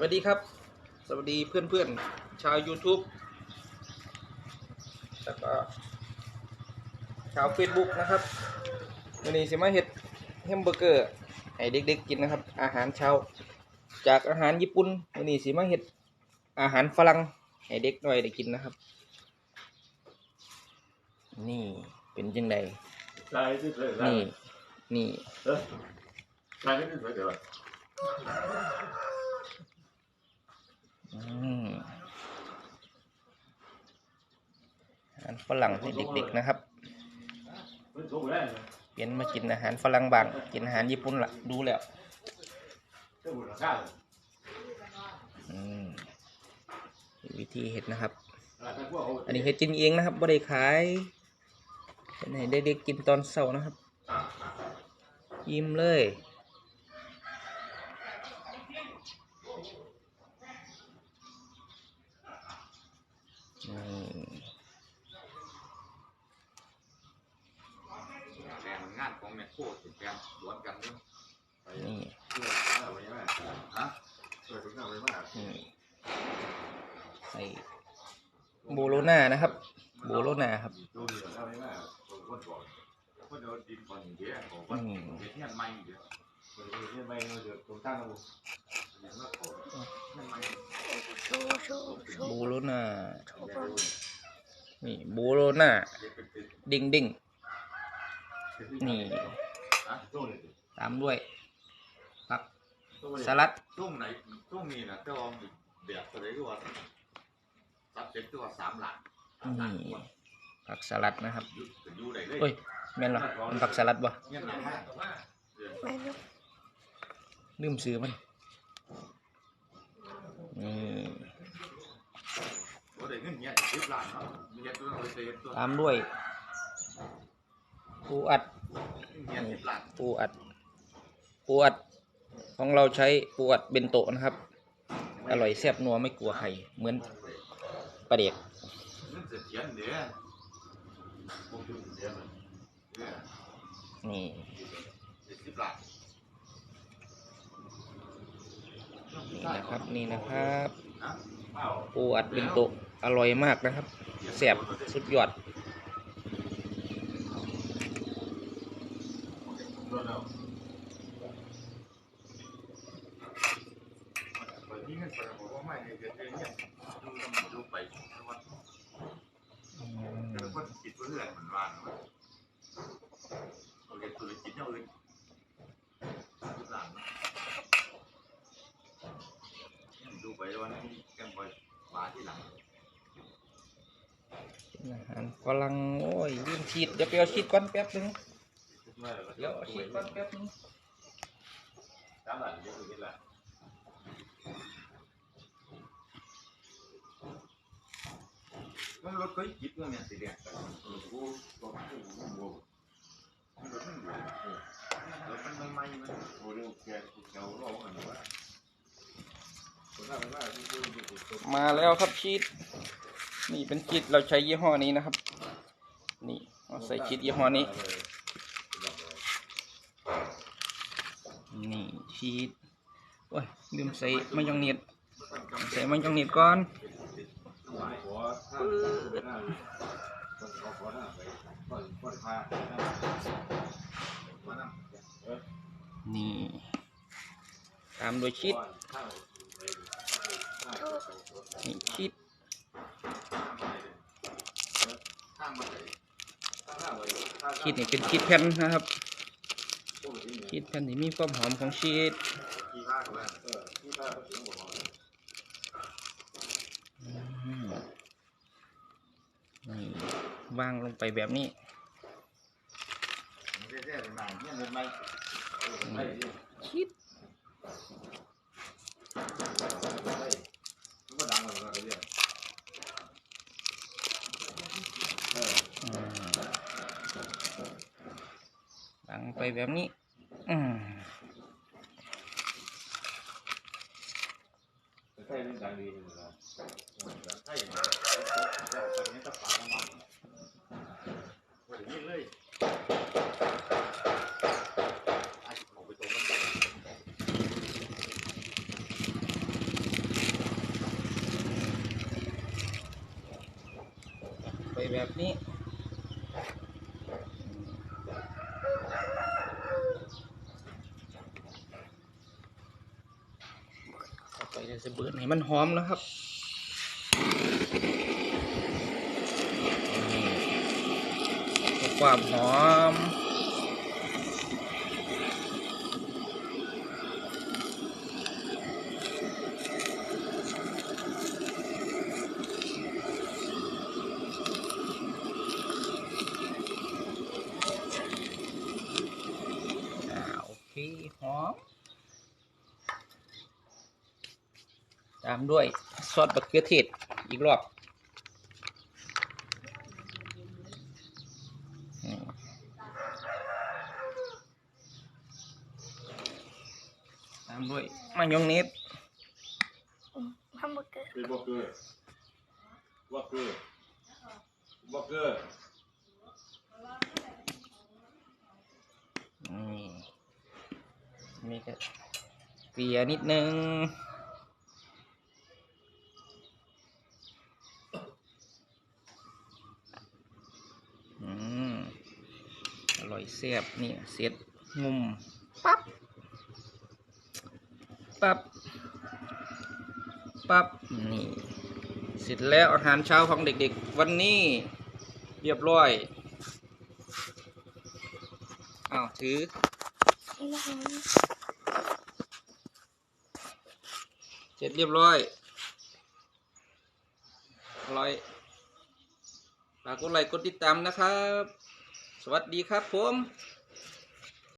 วัสดีครับ สวัสดีเพื่อนเพื่อนๆชาว YouTube แล้วก็ชาว Facebook นะครับวันนี้สิมาเฮ็ดแฮมเบอร์เกอร์ให้เด็กๆกินนะครับ อาหารเช้า จากอาหารญี่ปุ่นวันนี้สิมาเฮ็ดอาหารฝรั่งให้เด็กหน่อยได้กินนะครับ นี่เป็นจังได 来这个 นี่ 来， นี่ 呃，来这个对吧？ อืม อาหารฝรั่งให้เด็กๆนะครับ เปลี่ยนมากินอาหารฝรั่งบาง กินอาหารญี่ปุ่นละดูแล้ววิธีเห็ดนะครับ อันนี้เห็ดกินเองนะครับไม่ได้ขายเป็นให้เด็กๆกินตอนเสาร์นะครับ ยิ้มเลย แรงงานของแม่โคตรสุดแกนล้วนกันด้วยไปเพื่อเอาไว้ไหมฮะเพื่อถึงอ้โบโลนานะครับ โบโลนาครับดูโดน่อครับงเม บูโรน่านี่บูโรน่าดิ่งดิ่งนี่ตามด้วยผักสลัดช่วงไหนช่วงนี้นะเจะลองแบบตัวไหนตัวสับเจ็ดตัวสามหลักนี่ผักสลัดนะครับเฮ้ยแม่นหรอมันผักสลัดบ่ลืมซื้อมันนี่ ร้านตามด้วยปูอัดปูอัดปูอัดของเราใช้ปูอัดเบนโตะนะครับ อร่อยแซ่บนัวไม่กลัวใครเหมือนปลาเด็กนี่นี่นะครับ นี่นะครับ ปูอัดเบนโตะ อร่อยมากนะครับแซ่บสุดยอดไปบอกว่าไม่เนี่ยเดี๋ยวเนี่ยดูต้องดูไปว่าอืมแต่ละคนคิดว่าเรื่องมันว่างว่าโอเคตัวคิดอย่างอื่นทุกงไปว่านี่แกมไปมาที่หลัง อาหารฝรั่งโอ้ยลืมฉีดเดี๋ยวไปเอาฉีดก้อนแป๊บนึงเดี๋ยวเอาฉีดก้อนแป๊บนึงมงมาแล้วครับชีด นี่เป็นคิดเราใช้ยี่ห้อนี้นะครับ นี่เราใส่คิดยี่ห้อนี้ นี่ชีสโอ้ยลืมใส่มายองเนสใส่มายองเนสก่อนนี่ตามด้วยชีสนี่ชีส ชีสนี่เป็นชีสแผ่นนะครับชีสแผ่นที่มีความหอมของชีสกี่ข้างกันอืมนี่วางลงไปแบบนี้ไม่ใช่เป็นนายเนี่ยเป็นไม่ชีส แบบนี้ อืมไปแบบนี้ อไปเราจะเบิร์นให้มันหอมนะครับความหอมหอมามด้วยซอสบักเขือเทศอีกรอบอืมตามด้วยมายองเนสฮัมเบอร์เกอร์เป็นบอกเกอร์บอกเกอร์บอกเกอร์นี่มีก็เกลี่ยนิดนึง อืม อยเสียบนี่เสียดงุมปั๊บปั๊บปั๊บนี่เสร็จแล้วอาหารเช้าของเด็กๆ วันนี้เรียบร้อยอ้าวถือเสร็จเรียบร้อยอร่อยฝากกดไลค์กดติดตามนะครับ วัสดีครับผม